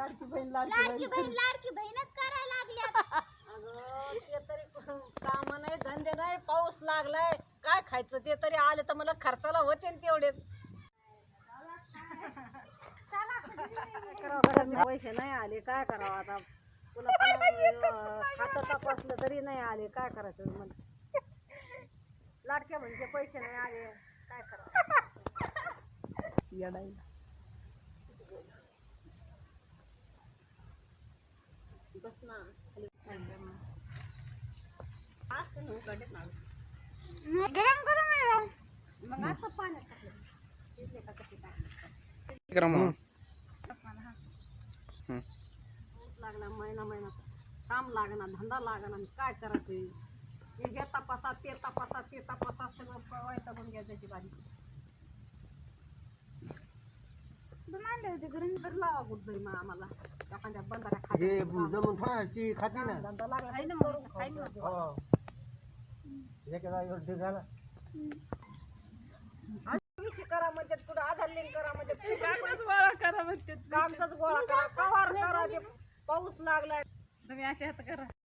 लाडकी लाडकी बहीण. बहीण लाडकी बहीणच करायला लागल्यात अगं ते तरी काम नाही धंदे नाही पाऊस लागलाय. काय खायचं ते तरी आले तर मला खर्चाला होते ना तेवढे पैसे नाही आले. काय करावं आता? तुला पण खातं तपासलं तरी नाही आले. काय करायचं मला लाडक्या म्हणजे पैसे नाही आले. काय करावं? येडाई. बस ना असं नाही कडे गरम गरम मग आता पाण्यात टाकलं शिजले लागला महिना महिना काम लागणार धंदा लागणार काय करायचं हे तपासा ते तपासा ते तपासा सगळं वैतागून घ्या घ्यायची बारी आणले होते घरून तर लावा कुठतरी मग आम्हाला. एखाद्या बंधाऱ्या खाली हे जमून थोडा ती खाती ना. धंदा लागला आहे ना मरून खाईन ना ते. हो एका जागेवर ते झाला. PVC करा म्हणजे आधार लिंक करा म्हणजे कागदच गोळा करा कागदच गोळा करा. कवर करा ते. पाऊस लागलाय. तुम्ही असे हात करा.